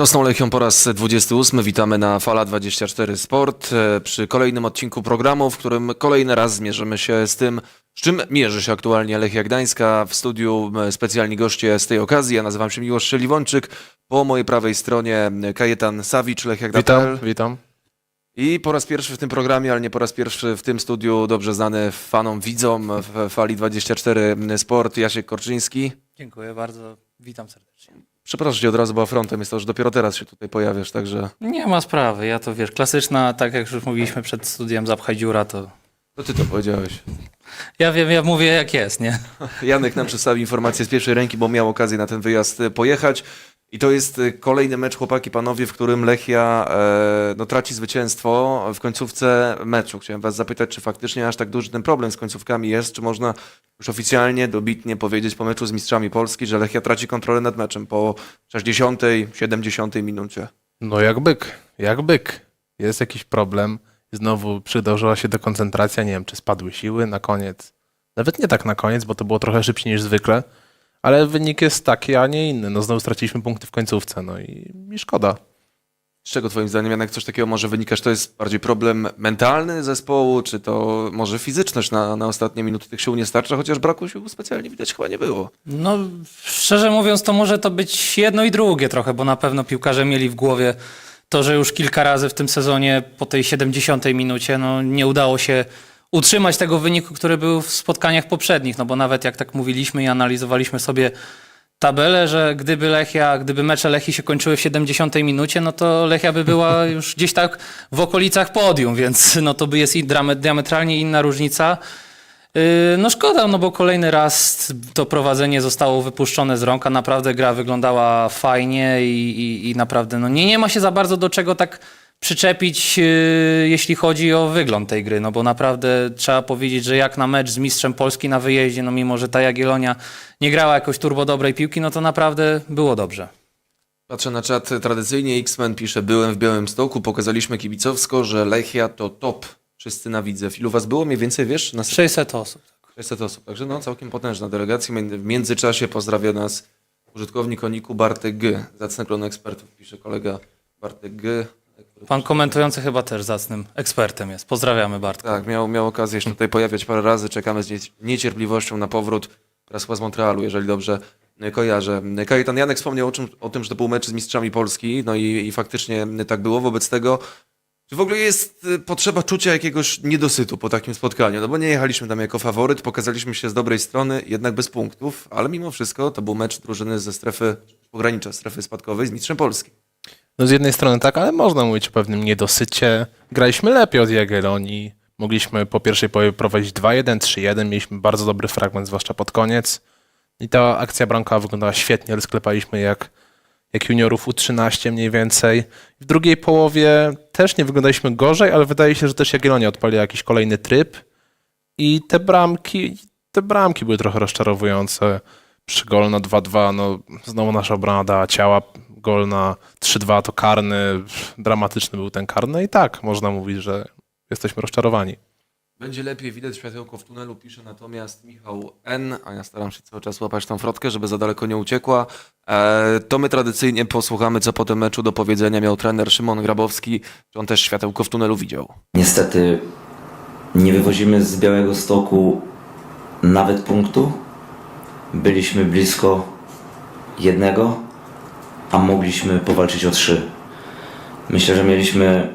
Co z tą Lechią po raz 28? Witamy na Fala 24 Sport e, przy kolejnym odcinku programu, w którym kolejny raz zmierzymy się z tym, z czym mierzy się aktualnie Lechia Gdańska. W studiu e, specjalni goście z tej okazji. Ja nazywam się Miłosz Szeliwończyk. Po mojej prawej stronie e, Kajetan Sawicz, Lechia Witam, witam. I po raz pierwszy w tym programie, ale nie po raz pierwszy w tym studiu, dobrze znany fanom, widzom w Fali 24 Sport, Jasiek Korczyński. Dziękuję bardzo, witam serdecznie. Przepraszam cię od razu, bo frontem jest to, że dopiero teraz się tutaj pojawiasz, także Nie ma sprawy, ja to wiesz, klasyczna, tak jak już mówiliśmy przed studiem, zapchaj dziura, to to ty to powiedziałeś. ja wiem, ja mówię jak jest, nie? Janek nam przedstawi informację z pierwszej ręki, bo miał okazję na ten wyjazd pojechać. I to jest e, kolejny mecz, chłopaki, panowie, w którym Lechia e, no, traci zwycięstwo w końcówce meczu. Chciałem was zapytać, czy faktycznie aż tak duży ten problem z końcówkami jest, czy można już oficjalnie, dobitnie powiedzieć po meczu z mistrzami Polski, że Lechia traci kontrolę nad meczem po 60, 70 minucie. No jak byk, jak byk. Jest jakiś problem. Znowu przydążyła się dekoncentracja. Nie wiem, czy spadły siły na koniec. Nawet nie tak na koniec, bo to było trochę szybciej niż zwykle. Ale wynik jest taki, a nie inny. No znowu straciliśmy punkty w końcówce. No i, i szkoda. Z czego twoim zdaniem, Janek, coś takiego może wynikać? To jest bardziej problem mentalny zespołu, czy to może fizyczność na, na ostatnie minuty tych sił nie starcza, chociaż braku sił specjalnie widać chyba nie było. No, szczerze mówiąc, to może to być jedno i drugie trochę, bo na pewno piłkarze mieli w głowie to, że już kilka razy w tym sezonie po tej 70 minucie no, nie udało się utrzymać tego wyniku, który był w spotkaniach poprzednich, no bo nawet jak tak mówiliśmy i analizowaliśmy sobie tabelę, że gdyby Lechia, gdyby mecze Lechii się kończyły w 70 minucie, no to Lechia by była już gdzieś tak w okolicach podium, więc no to by jest i diametralnie inna różnica. Yy, No szkoda, no bo kolejny raz to prowadzenie zostało wypuszczone z rąk, a naprawdę gra wyglądała fajnie i, i, i naprawdę no nie, nie ma się za bardzo do czego tak przyczepić, yy, jeśli chodzi o wygląd tej gry, no bo naprawdę trzeba powiedzieć, że jak na mecz z mistrzem Polski na wyjeździe, no mimo, że ta Jagiellonia nie grała jakoś turbo dobrej piłki, no to naprawdę było dobrze. Patrzę na czat tradycyjnie, X-Men pisze, byłem w Białymstoku, pokazaliśmy kibicowsko, że Lechia to top. Wszyscy na widzew. Ilu was było? Mniej więcej, wiesz? Na 600 osób. 600 osób, także no całkiem potężna delegacja. W międzyczasie pozdrawia nas użytkownik Oniku Bartek G. Zacny klon ekspertów, pisze kolega Bartek G. Pan komentujący chyba też zacnym ekspertem jest. Pozdrawiamy Bartka. Tak, miał, miał okazję się tutaj pojawiać parę razy. Czekamy z nie- niecierpliwością na powrót. Teraz chyba z Montrealu, jeżeli dobrze y, kojarzę. Kajetan Janek wspomniał o, czym, o tym, że to był mecz z mistrzami Polski. No i, i faktycznie tak było. Wobec tego, czy w ogóle jest y, potrzeba czucia jakiegoś niedosytu po takim spotkaniu? No bo nie jechaliśmy tam jako faworyt, pokazaliśmy się z dobrej strony, jednak bez punktów, ale mimo wszystko to był mecz drużyny ze strefy pogranicza, strefy spadkowej z mistrzem Polski. No z jednej strony tak, ale można mówić o pewnym niedosycie. Graliśmy lepiej od Jagiellonii. Mogliśmy po pierwszej połowie prowadzić 2-1, 3-1. Mieliśmy bardzo dobry fragment, zwłaszcza pod koniec. I ta akcja bramkowa wyglądała świetnie, ale sklepaliśmy jak, jak juniorów U13 mniej więcej. W drugiej połowie też nie wyglądaliśmy gorzej, ale wydaje się, że też Jagiellonia odpaliła jakiś kolejny tryb. I te bramki, te bramki były trochę rozczarowujące. Przy gol na 2-2, no znowu nasza obrona dała ciała. Gol na 3-2 to karny. Dramatyczny był ten karny i tak można mówić, że jesteśmy rozczarowani. Będzie lepiej, widać światełko w tunelu, pisze natomiast Michał N, a ja staram się cały czas łapać tą frotkę, żeby za daleko nie uciekła. E, to my tradycyjnie posłuchamy, co po tym meczu do powiedzenia miał trener Szymon Grabowski, czy on też światełko w tunelu widział. Niestety nie wywozimy z Białego Stoku nawet punktu. Byliśmy blisko jednego, a mogliśmy powalczyć o trzy. Myślę, że mieliśmy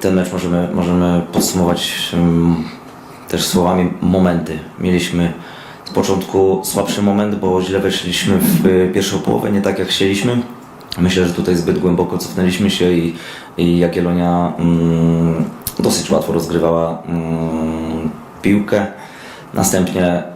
ten mecz możemy, możemy podsumować em, też słowami momenty. Mieliśmy z początku słabszy moment, bo źle weszliśmy w y, pierwszą połowę, nie tak jak chcieliśmy. Myślę, że tutaj zbyt głęboko cofnęliśmy się i, i Jagiellonia mm, dosyć łatwo rozgrywała mm, piłkę. Następnie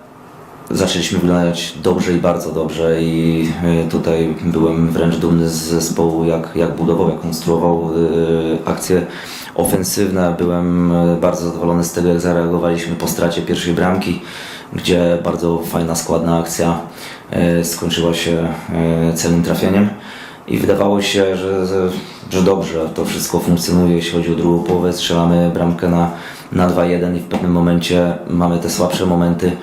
zaczęliśmy wyglądać dobrze i bardzo dobrze i y, tutaj byłem wręcz dumny z zespołu, jak, jak budował, jak konstruował y, akcje ofensywne. Byłem y, bardzo zadowolony z tego, jak zareagowaliśmy po stracie pierwszej bramki, gdzie bardzo fajna, składna akcja skończyła się celnym trafieniem. I wydawało się, że, że dobrze to wszystko funkcjonuje, jeśli chodzi o drugą połowę. Strzelamy bramkę na, na 2-1 i w pewnym momencie mamy te słabsze momenty.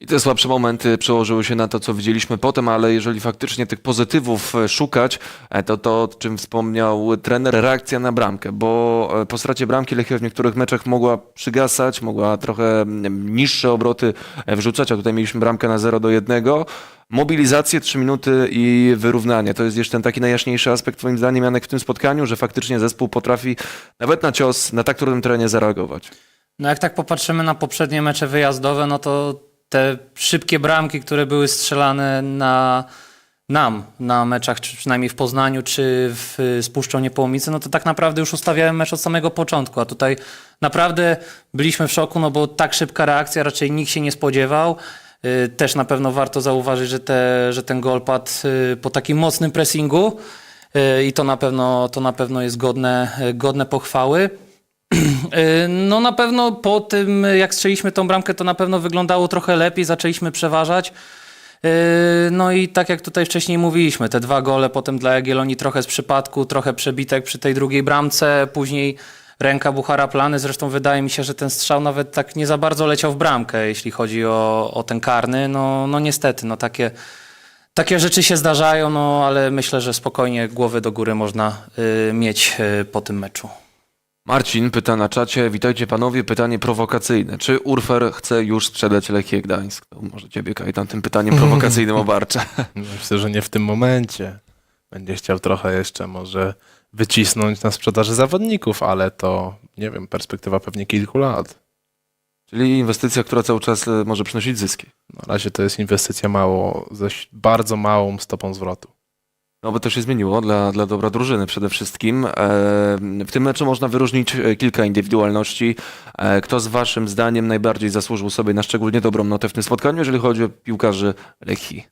I te słabsze momenty przełożyły się na to, co widzieliśmy potem, ale jeżeli faktycznie tych pozytywów e, szukać, e, to to, o czym wspomniał trener, reakcja na bramkę, bo e, po stracie bramki Lechia w niektórych meczach mogła przygasać, mogła trochę mm, niższe obroty wrzucać, a tutaj mieliśmy bramkę na 0 do 1. Mobilizację, 3 minuty i wyrównanie. To jest jeszcze ten taki najjaśniejszy aspekt, moim zdaniem, Janek, w tym spotkaniu, że faktycznie zespół potrafi nawet na cios, na tak trudnym terenie zareagować. No jak tak popatrzymy na poprzednie mecze wyjazdowe, no to te szybkie bramki, które były strzelane na nam na meczach, czy przynajmniej w Poznaniu, czy w, z Puszczą Niepołomice, no to tak naprawdę już ustawiałem mecz od samego początku, a tutaj naprawdę byliśmy w szoku, no bo tak szybka reakcja raczej nikt się nie spodziewał. Y, Też na pewno warto zauważyć, że, te, że ten gol padł y, po takim mocnym pressingu y, i to na pewno, to na pewno jest godne, godne pochwały. Y, No na pewno po tym, jak strzeliśmy tą bramkę, to na pewno wyglądało trochę lepiej, zaczęliśmy przeważać. Y, No i tak jak tutaj wcześniej mówiliśmy, te dwa gole potem dla Jagiellonii trochę z przypadku, trochę przebitek przy tej drugiej bramce, później ręka Buchara Plany. Zresztą wydaje mi się, że ten strzał nawet tak nie za bardzo leciał w bramkę, jeśli chodzi o, o ten karny. No, no niestety, no takie, takie rzeczy się zdarzają, no ale myślę, że spokojnie głowy do góry można y, mieć y, po tym meczu. Marcin pyta na czacie, witajcie panowie, pytanie prowokacyjne. Czy Urfer chce już sprzedać Lechię Gdańsk? To może ciebie, Kajtan, tym pytaniem prowokacyjnym obarcza. Myślę, że nie w tym momencie. Będzie chciał trochę jeszcze może wycisnąć na sprzedaży zawodników, ale to, nie wiem, perspektywa pewnie kilku lat. Czyli inwestycja, która cały czas e, może przynosić zyski. Na razie to jest inwestycja mało, ze bardzo małą stopą zwrotu. No bo to się zmieniło dla, dla dobra drużyny przede wszystkim. E, W tym meczu można wyróżnić e, kilka indywidualności. E, Kto z waszym zdaniem najbardziej zasłużył sobie na szczególnie dobrą notę w tym spotkaniu, jeżeli chodzi o piłkarzy Lechii?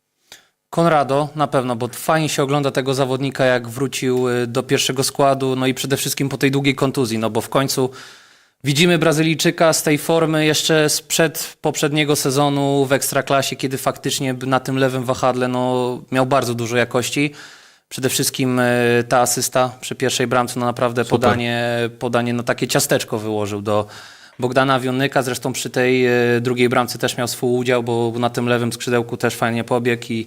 Konrado na pewno, bo fajnie się ogląda tego zawodnika, jak wrócił do pierwszego składu, no i przede wszystkim po tej długiej kontuzji, no bo w końcu widzimy Brazylijczyka z tej formy jeszcze sprzed poprzedniego sezonu w Ekstraklasie, kiedy faktycznie na tym lewym wahadle no, miał bardzo dużo jakości. Przede wszystkim y, ta asysta przy pierwszej bramce, no naprawdę podanie, podanie no takie ciasteczko wyłożył do Bogdana Wionnyka. Zresztą przy tej y, drugiej bramce też miał swój udział, bo na tym lewym skrzydełku też fajnie pobiegł i,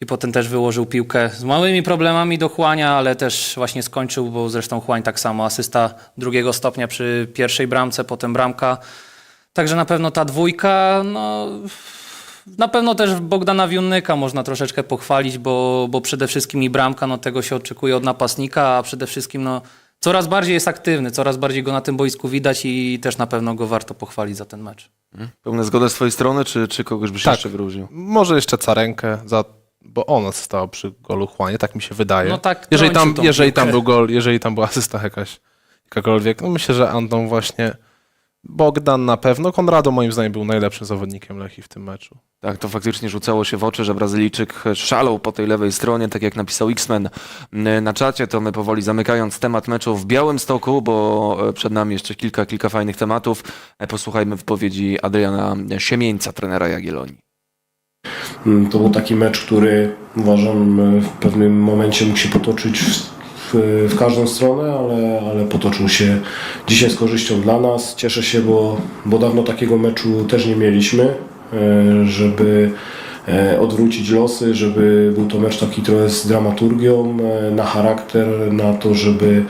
i potem też wyłożył piłkę z małymi problemami do Chłania, ale też właśnie skończył, bo zresztą Chłań tak samo, asysta drugiego stopnia przy pierwszej bramce, potem bramka. Także na pewno ta dwójka, no na pewno też Bogdana Wionnyka można troszeczkę pochwalić, bo, bo przede wszystkim i bramka, no tego się oczekuje od napastnika, a przede wszystkim no coraz bardziej jest aktywny, coraz bardziej go na tym boisku widać i też na pewno go warto pochwalić za ten mecz. Pełna zgoda z twojej strony, czy, czy kogoś byś Tak. jeszcze wyróżnił? Może jeszcze Carenkę, za, bo ona stała przy golu Chłanie, tak mi się wydaje. No tak, jeżeli tam, jeżeli tam był gol, jeżeli tam była asysta jakaś, jakakolwiek, no myślę, że Anton właśnie, Bogdan na pewno, Konrado moim zdaniem był najlepszym zawodnikiem Lechii w tym meczu. Tak, to faktycznie rzucało się w oczy, że Brazylijczyk szalał po tej lewej stronie, tak jak napisał X-Men na czacie, to my powoli zamykając temat meczu w Białymstoku, bo e, przed nami jeszcze kilka, kilka fajnych tematów, e, posłuchajmy wypowiedzi Adriana Siemieńca, trenera Jagiellonii. Mm, To był taki mecz, który uważam e, w pewnym momencie mógł się potoczyć w, w, każdą stronę, ale, ale potoczył się dzisiaj z korzyścią dla nas. Cieszę się, bo, bo dawno takiego meczu też nie mieliśmy, e, żeby e, odwrócić losy, żeby był to mecz taki trochę z dramaturgią, e, na charakter, na to, żeby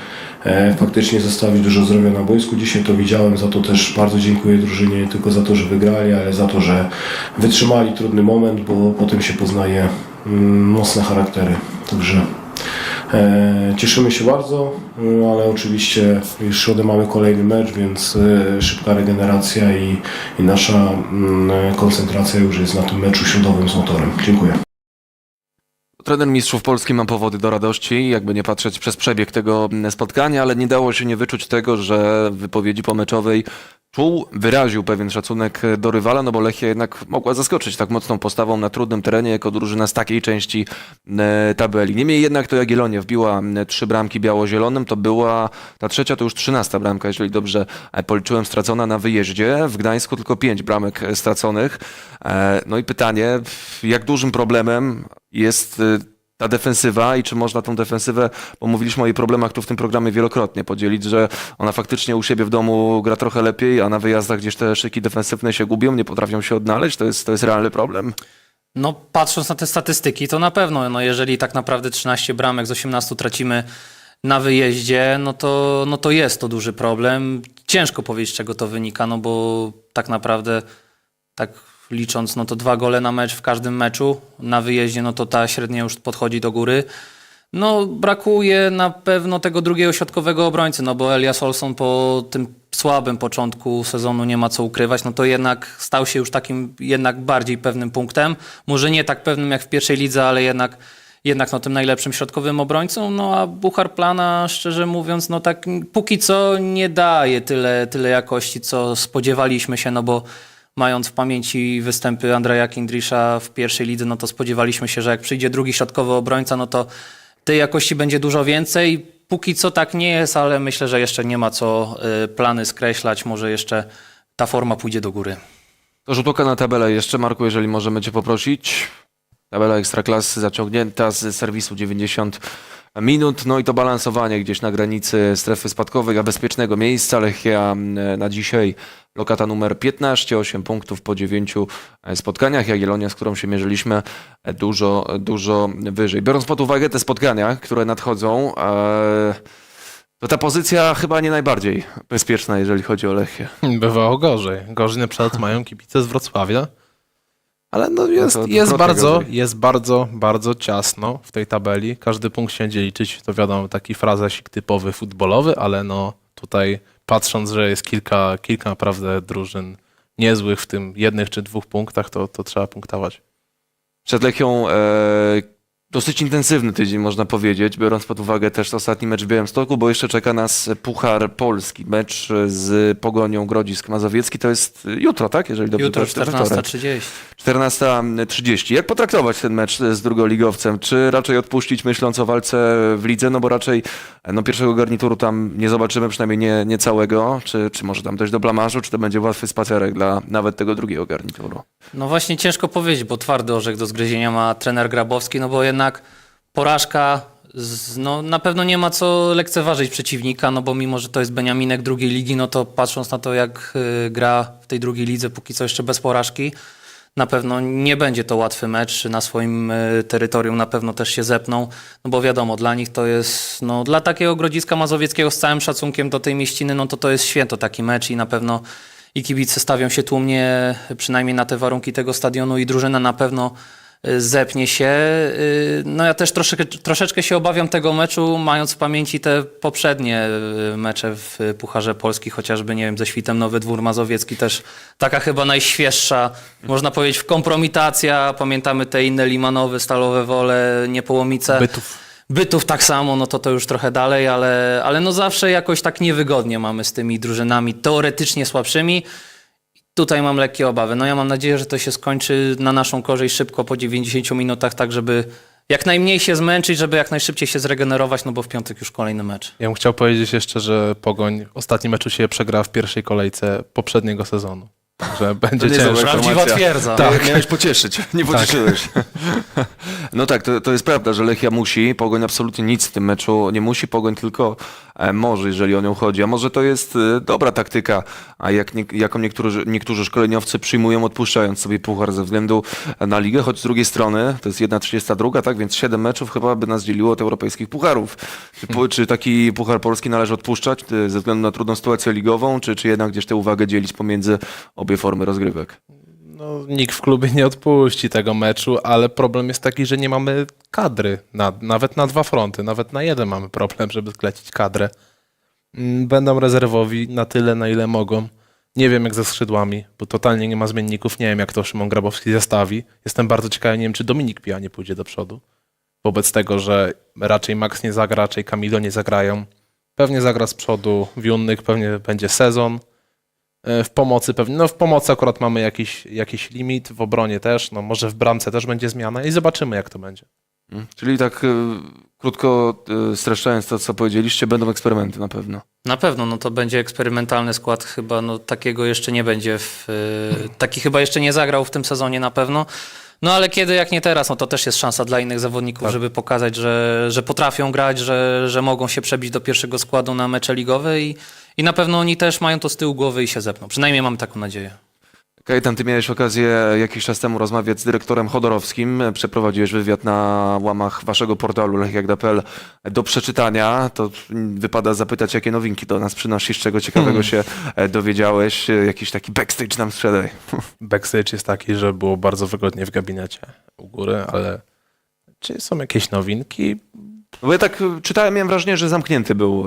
faktycznie zostawić dużo zdrowia na boisku. Dzisiaj to widziałem, za to też bardzo dziękuję drużynie, nie tylko za to, że wygrali, ale za to, że wytrzymali trudny moment, bo potem się poznaje mm, mocne charaktery. Także cieszymy się bardzo, mm, ale oczywiście już środę mamy kolejny mecz, więc e, szybka regeneracja i, i nasza mm, koncentracja już jest na tym meczu środowym z motorem. Dziękuję. Trener Mistrzów Polski ma powody do radości, jakby nie patrzeć przez przebieg tego mm, spotkania, ale nie dało się nie wyczuć tego, że w wypowiedzi pomeczowej czuł, wyraził pewien szacunek do rywala, no bo Lechia jednak mogła zaskoczyć tak mocną postawą na trudnym terenie jako drużyna z takiej części e, tabeli. Niemniej jednak to Jagiellonia wbiła m, trzy bramki biało-zielonym, to była ta trzecia, to już trzynasta bramka, jeżeli dobrze e, policzyłem, stracona na wyjeździe. W Gdańsku tylko pięć bramek e, straconych. E, No i pytanie, jak dużym problemem jest e, ta defensywa i czy można tą defensywę, bo mówiliśmy o jej problemach tu w tym programie wielokrotnie, podzielić, że ona faktycznie u siebie w domu gra trochę lepiej, a na wyjazdach gdzieś te szyki defensywne się gubią, nie potrafią się odnaleźć, to jest, to jest realny problem. No, patrząc na te statystyki, to na pewno, no, jeżeli tak naprawdę 13 bramek z 18 tracimy na wyjeździe, no to, no to jest to duży problem. Ciężko powiedzieć, czego to wynika, no bo tak naprawdę, tak licząc, no to dwa gole na mecz w każdym meczu. Na wyjeździe, no to ta średnia już podchodzi do góry. No, brakuje na pewno tego drugiego środkowego obrońcy, no bo Elias Olson po tym słabym początku sezonu nie ma co ukrywać, no to jednak stał się już takim jednak bardziej pewnym punktem. Może nie tak pewnym jak w pierwszej lidze, ale jednak, jednak no, tym najlepszym środkowym obrońcą. No a Buchar Plana, szczerze mówiąc, no tak póki co nie daje tyle, tyle jakości, co spodziewaliśmy się, no bo mając w pamięci występy Andrzeja Kindrisza w pierwszej lidze, no to spodziewaliśmy się, że jak przyjdzie drugi środkowy obrońca, no to tej jakości będzie dużo więcej. Póki co tak nie jest, ale myślę, że jeszcze nie ma co y, plany skreślać. Może jeszcze ta forma pójdzie do góry. To rzut oka na tabelę jeszcze, Marku, jeżeli możemy Cię poprosić. Tabela Ekstraklasy zaciągnięta z serwisu 90 minut, no i to balansowanie gdzieś na granicy strefy spadkowej, a bezpiecznego miejsca. Lechia m, na dzisiaj lokata numer 15, 8 punktów po 9 spotkaniach. Jagiellonia, z którą się mierzyliśmy, e, dużo, dużo wyżej. Biorąc pod uwagę te spotkania, które nadchodzą, e, to ta pozycja chyba nie najbardziej bezpieczna, jeżeli chodzi o Lechię. Bywało gorzej. Gorzej na przykład mają kibice z Wrocławia. Ale no jest, to jest, dwukrotnie bardzo, gorzej. jest bardzo, bardzo ciasno w tej tabeli. Każdy punkt się będzie liczyć. To wiadomo, taki frazesik typowy futbolowy, ale no tutaj patrząc, że jest kilka, kilka naprawdę drużyn niezłych w tym jednych czy dwóch punktach, to, to trzeba punktować. Przed Lechią e, dosyć intensywny tydzień, można powiedzieć, biorąc pod uwagę też ostatni mecz w Białymstoku, bo jeszcze czeka nas Puchar Polski. Mecz z Pogonią Grodzisk Mazowiecki to jest jutro, tak? Jeżeli dobrze Jutro to jest wtorek. 14.30. 14.30. Jak potraktować ten mecz z drugoligowcem? Czy raczej odpuścić myśląc o walce w lidze? No bo raczej no, pierwszego garnituru tam nie zobaczymy, przynajmniej nie, nie całego. Czy, czy może tam dojść do blamażu, czy to będzie łatwy spacerek dla nawet tego drugiego garnituru? No właśnie ciężko powiedzieć, bo twardy orzech do zgryzienia ma trener Grabowski, no bo jednak porażka, no na pewno nie ma co lekceważyć przeciwnika, no bo mimo, że to jest Beniaminek drugiej ligi, no to patrząc na to, jak y, gra w tej drugiej lidze, póki co jeszcze bez porażki, na pewno nie będzie to łatwy mecz na swoim y, terytorium, na pewno też się zepną, no bo wiadomo, dla nich to jest, no dla takiego Grodziska Mazowieckiego z całym szacunkiem do tej mieściny, no to to jest święto taki mecz i na pewno i kibice stawią się tłumnie, przynajmniej na te warunki tego stadionu i drużyna na pewno zepnie się. Y, No ja też troszeczkę, troszeczkę się obawiam tego meczu, mając w pamięci te poprzednie y, mecze w Pucharze Polski, chociażby, nie wiem, ze Świtem Nowy Dwór Mazowiecki też taka chyba najświeższa, można powiedzieć, kompromitacja. Pamiętamy te inne Limanowe, Stalowe Wole, Niepołomice. Bytów. Bytów tak samo, no to to już trochę dalej, ale, ale no zawsze jakoś tak niewygodnie mamy z tymi drużynami teoretycznie słabszymi. Tutaj mam lekkie obawy. No ja mam nadzieję, że to się skończy na naszą korzyść szybko po 90 minutach, tak żeby jak najmniej się zmęczyć, żeby jak najszybciej się zregenerować, no bo w piątek już kolejny mecz. Ja bym chciał powiedzieć jeszcze, że Pogoń w ostatnim meczu się przegra w pierwszej kolejce poprzedniego sezonu. Że będzie nie ciężko. Prawdziwa twierdza. Tak. Miałeś pocieszyć, nie pocieszyłeś. No tak, to, to jest prawda, że Lechia musi, Pogoń absolutnie nic w tym meczu nie musi, Pogoń tylko może, jeżeli o nią chodzi. A może to jest e, dobra taktyka, a jak nie, jaką niektórzy, niektórzy szkoleniowcy przyjmują, odpuszczając sobie puchar ze względu na ligę, choć z drugiej strony to jest 1,32, tak, więc 7 meczów chyba by nas dzieliło od europejskich pucharów. Czy, czy taki puchar polski należy odpuszczać e, ze względu na trudną sytuację ligową, czy, czy jednak gdzieś tę uwagę dzielić pomiędzy obie formy rozgrywek? No, nikt w klubie nie odpuści tego meczu, ale problem jest taki, że nie mamy kadry. Na, nawet na dwa fronty, nawet na jeden mamy problem, żeby sklecić kadrę. Mm, Będą rezerwowi na tyle, na ile mogą. Nie wiem jak ze skrzydłami, bo totalnie nie ma zmienników. Nie wiem jak to Szymon Grabowski zestawi. Jestem bardzo ciekawy, nie wiem czy Dominik Pia nie pójdzie do przodu. Wobec tego, że raczej Max nie zagra, raczej Camilo nie zagrają. Pewnie zagra z przodu Wiunnyk, pewnie będzie sezon. E, W pomocy pewnie, no w pomocy akurat mamy jakiś, jakiś limit, w obronie też, no może w bramce też będzie zmiana i zobaczymy jak to będzie. Mm. Czyli tak y, krótko y, streszczając to, co powiedzieliście, będą eksperymenty na pewno. Na pewno, no to będzie eksperymentalny skład chyba, no takiego jeszcze nie będzie, w, taki chyba jeszcze nie zagrał w tym sezonie na pewno. No ale kiedy, jak nie teraz, no to też jest szansa dla innych zawodników, żeby pokazać, że, że potrafią grać, że, że mogą się przebić do pierwszego składu na mecze ligowe i, i na pewno oni też mają to z tyłu głowy i się zepną. Przynajmniej mam taką nadzieję. Kajetan, ty miałeś okazję jakiś czas temu rozmawiać z dyrektorem Chodorowskim. Przeprowadziłeś wywiad na łamach waszego portalu lechjagda.pl do przeczytania. To wypada zapytać, jakie nowinki do nas przynosisz, czego ciekawego się e, dowiedziałeś. Jakiś taki backstage nam sprzedaj. Backstage jest taki, że było bardzo wygodnie w gabinecie u góry, ale czy są jakieś nowinki? No Bo ja tak e, czytałem, miałem wrażenie, że zamknięty był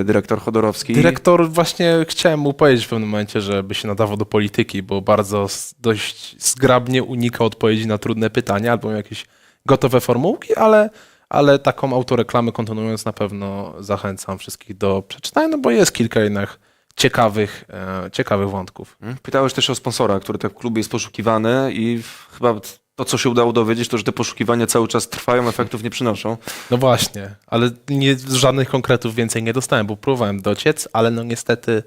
e, dyrektor Chodorowski. Dyrektor właśnie chciałem mu powiedzieć w pewnym momencie, żeby się nadawał do polityki, bo bardzo s- dość zgrabnie unika odpowiedzi na trudne pytania albo miał jakieś gotowe formułki, ale, ale taką autoreklamę kontynuując na pewno zachęcam wszystkich do przeczytania, no bo jest kilka jednak ciekawych, e, ciekawych wątków. Mm. Pytałeś też o sponsora, który tak w klubie jest poszukiwany i w- chyba to, co się udało dowiedzieć, to, że te poszukiwania cały czas trwają, efektów nie przynoszą. No właśnie, ale nie, żadnych konkretów więcej nie dostałem, bo próbowałem dociec, ale no niestety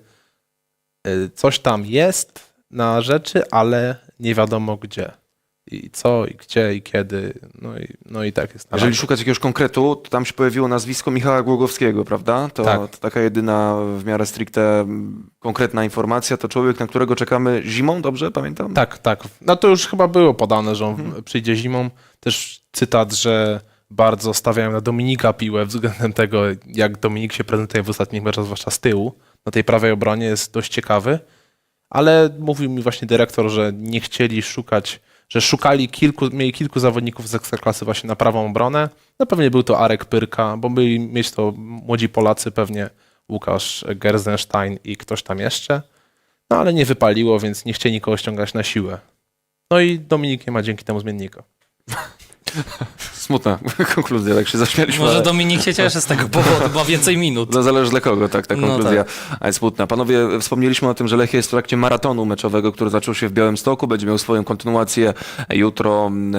y, coś tam jest na rzeczy, ale nie wiadomo gdzie. I co, i gdzie, i kiedy. No i, no i tak jest. Na Jeżeli razie. szukać jakiegoś konkretu, to tam się pojawiło nazwisko Michała Głogowskiego, prawda? To, Tak. to taka jedyna w miarę stricte konkretna informacja. To człowiek, na którego czekamy zimą, dobrze pamiętam? Tak, tak. No to już chyba było podane, że on przyjdzie zimą. Też cytat, że bardzo stawiają na Dominika Piłę względem tego, jak Dominik się prezentuje w ostatnich meczach, zwłaszcza z tyłu. Na tej prawej obronie jest dość ciekawy. Ale mówił mi właśnie dyrektor, że nie chcieli szukać, że szukali kilku, mieli kilku zawodników z ekstraklasy właśnie na prawą obronę. No pewnie był to Arek Pyrka, bo byli mieć to młodzi Polacy, pewnie Łukasz Gerzenstein i ktoś tam jeszcze. No ale nie wypaliło, więc nie chcieli nikogo ściągać na siłę. No i Dominik nie ma dzięki temu zmiennika. Smutna konkluzja, tak się zaśmialiśmy. Może ale- Dominik się cieszy z tego powodu, ma więcej minut. No zależy dla kogo, tak, ta No konkluzja ale smutna. Panowie, wspomnieliśmy o tym, że Lechia jest w trakcie maratonu meczowego, który zaczął się w Białymstoku, będzie miał swoją kontynuację jutro mm,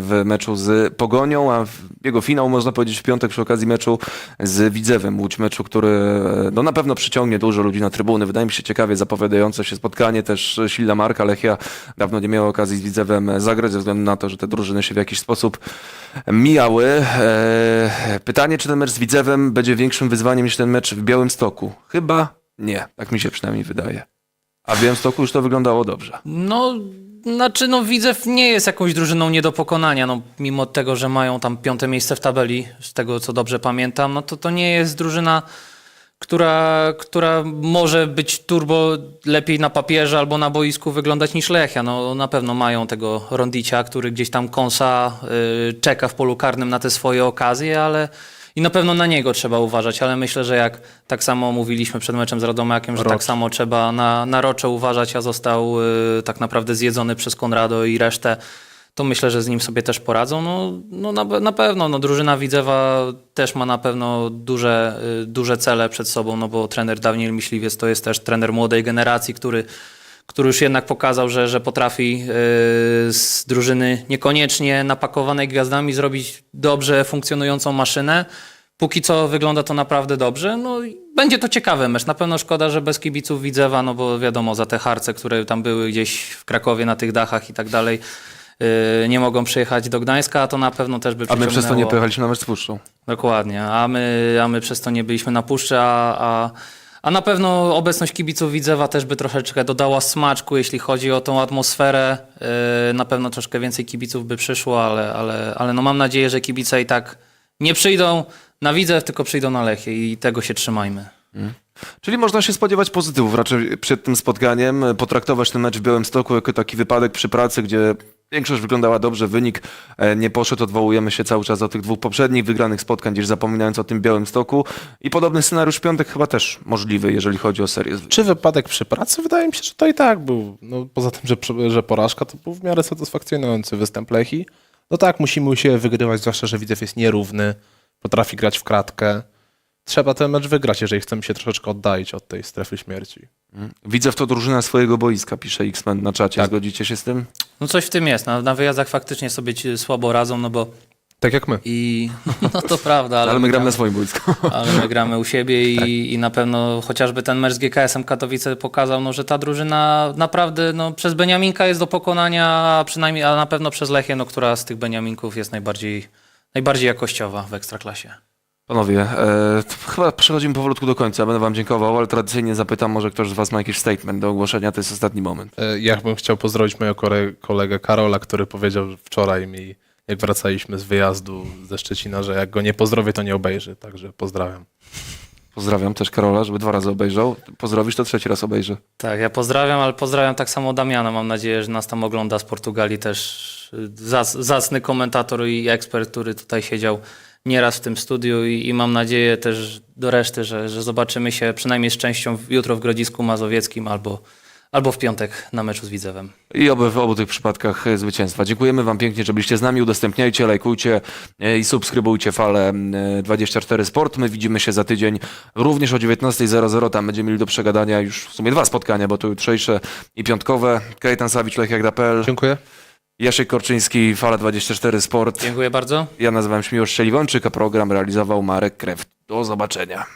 w meczu z Pogonią, a jego finał można powiedzieć w piątek przy okazji meczu z Widzewem. Łódź meczu, który e, no, na pewno przyciągnie dużo ludzi na trybuny. Wydaje mi się ciekawie zapowiadające się spotkanie, też silna marka. Lechia dawno nie miała okazji z Widzewem zagrać ze względu na to, że te drużyny się w jakiś sposób mijały. E, Pytanie, czy ten mecz z Widzewem będzie większym wyzwaniem niż ten mecz w Białymstoku? Chyba nie, tak mi się przynajmniej wydaje. A w Białymstoku już to wyglądało dobrze. No, znaczy, no Widzew nie jest jakąś drużyną nie do pokonania, no mimo tego, że mają tam piąte miejsce w tabeli, z tego co dobrze pamiętam, no to to nie jest drużyna, która, która może być turbo lepiej na papierze albo na boisku wyglądać niż Lechia. No na pewno mają tego Rondicia, który gdzieś tam kąsa, y, czeka w polu karnym na te swoje okazje, ale i na pewno na niego trzeba uważać, ale myślę, że jak tak samo mówiliśmy przed meczem z Radomiakiem, że tak Rocz. samo trzeba na, na Rocze uważać, a został y, tak naprawdę zjedzony przez Konrado i resztę, to myślę, że z nim sobie też poradzą. No, no na, na pewno, no, drużyna Widzewa też ma na pewno duże, y, duże cele przed sobą, no bo trener Daniel Myśliwiec to jest też trener młodej generacji, który który już jednak pokazał, że, że potrafi yy, z drużyny niekoniecznie napakowanej gwiazdami zrobić dobrze funkcjonującą maszynę. Póki co wygląda to naprawdę dobrze. No, będzie to ciekawy mecz. Na pewno szkoda, że bez kibiców Widzewa, no bo wiadomo, za te harce, które tam były gdzieś w Krakowie na tych dachach i tak dalej, nie mogą przyjechać do Gdańska, a to na pewno też by A my przez to nie pojechaliśmy na mecz z Puszczą. Dokładnie, a my, a my przez to nie byliśmy na puszczy, a, a, a na pewno obecność kibiców Widzewa też by troszeczkę dodała smaczku, jeśli chodzi o tą atmosferę. Yy, na pewno troszkę więcej kibiców by przyszło, ale, ale, ale no mam nadzieję, że kibice i tak nie przyjdą na Widzew, tylko przyjdą na Lechie i tego się trzymajmy. Czyli można się spodziewać pozytywów raczej przed tym spotkaniem, potraktować ten mecz w Białymstoku jako taki wypadek przy pracy, gdzie większość wyglądała dobrze, wynik e, nie poszedł, odwołujemy się cały czas do tych dwóch poprzednich wygranych spotkań, gdzieś zapominając o tym Białymstoku i podobny scenariusz piątek chyba też możliwy, jeżeli chodzi o serię. Czy wypadek przy pracy? Wydaje mi się, że to i tak był. No, poza tym, że, że porażka, to był w miarę satysfakcjonujący występ Lechi. No tak, musimy siebie wygrywać, zwłaszcza, że Widzew jest nierówny, potrafi grać w kratkę. trzeba ten mecz wygrać, jeżeli chcemy się troszeczkę oddalić od tej strefy śmierci. Widzę w to drużyna swojego boiska, pisze X-Men na czacie. Tak. Zgodzicie się z tym? No coś w tym jest. Na, na wyjazdach faktycznie sobie ci słabo radzą, no bo Tak jak my. i no to prawda, ale, Ale, my gramy na swoim boisku. ale my gramy u siebie i, i na pewno chociażby ten mecz z GKS-em Katowice pokazał, no, że ta drużyna naprawdę no, przez Beniaminka jest do pokonania, a przynajmniej, a na pewno przez Lechię, no, która z tych Beniaminków jest najbardziej, najbardziej jakościowa w Ekstraklasie. Panowie, e, chyba przechodzimy powolutku do końca. Będę wam dziękował, ale tradycyjnie zapytam, może ktoś z was ma jakiś statement do ogłoszenia. To jest ostatni moment. E, Ja bym chciał pozdrowić mojego kolegę Karola, który powiedział wczoraj mi, jak wracaliśmy z wyjazdu ze Szczecina, że jak go nie pozdrowię, to nie obejrzy. Także pozdrawiam. Pozdrawiam też Karola, żeby dwa razy obejrzał. Pozdrowisz, to trzeci raz obejrzy. Tak, ja pozdrawiam, ale pozdrawiam tak samo Damiana. Mam nadzieję, że nas tam ogląda z Portugalii też y, zac, zacny komentator i ekspert, który tutaj siedział nieraz w tym studiu i, i mam nadzieję też do reszty, że, że zobaczymy się przynajmniej z częścią jutro w Grodzisku Mazowieckim albo, albo w piątek na meczu z Widzewem. I oby w obu tych przypadkach e, zwycięstwa. Dziękujemy wam pięknie, że byliście z nami. Udostępniajcie, lajkujcie e, i subskrybujcie falę e, 24 Sport. My widzimy się za tydzień również o 19.00. Tam będziemy mieli do przegadania już w sumie dwa spotkania, bo to jutrzejsze i piątkowe. Kajetan Sawicz, Lech.pl, Dziękuję. Jasiek Korczyński, Fala 24 Sport. Dziękuję bardzo. Ja nazywam się Miłosz Szczeliwonczyk, a program realizował Marek Kreft. Do zobaczenia.